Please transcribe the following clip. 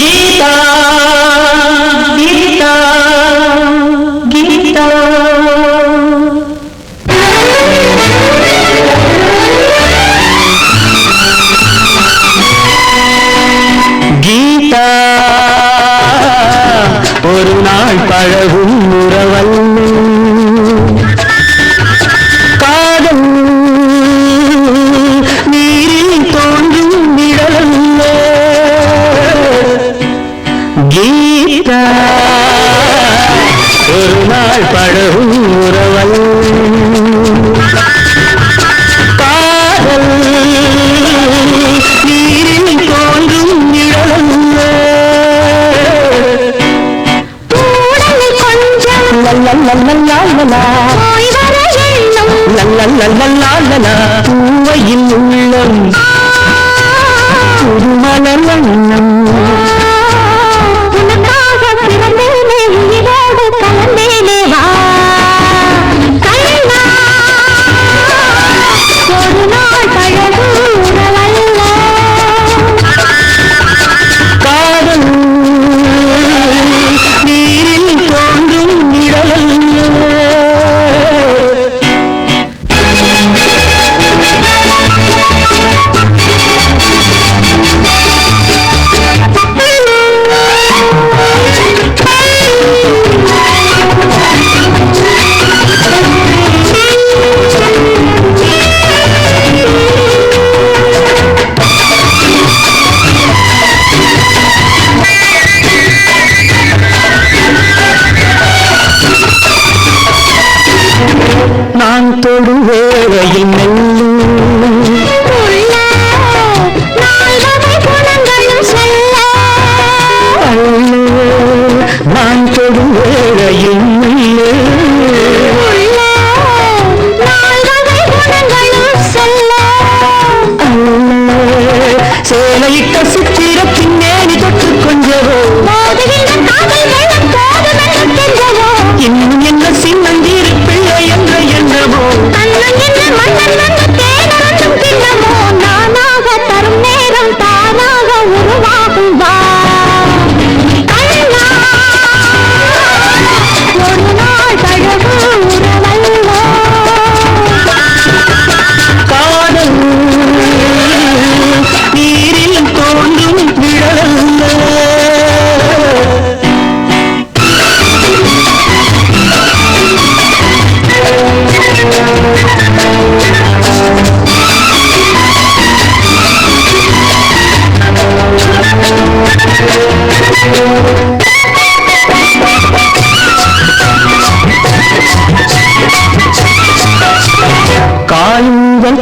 గీత గీత గీత. గీత ஒரு நாள் பழகும் లల్ల లల్ల లల్ల లల్ల పూవయిల్లు தொடுவேரையில் நான் தொடுவேரையில்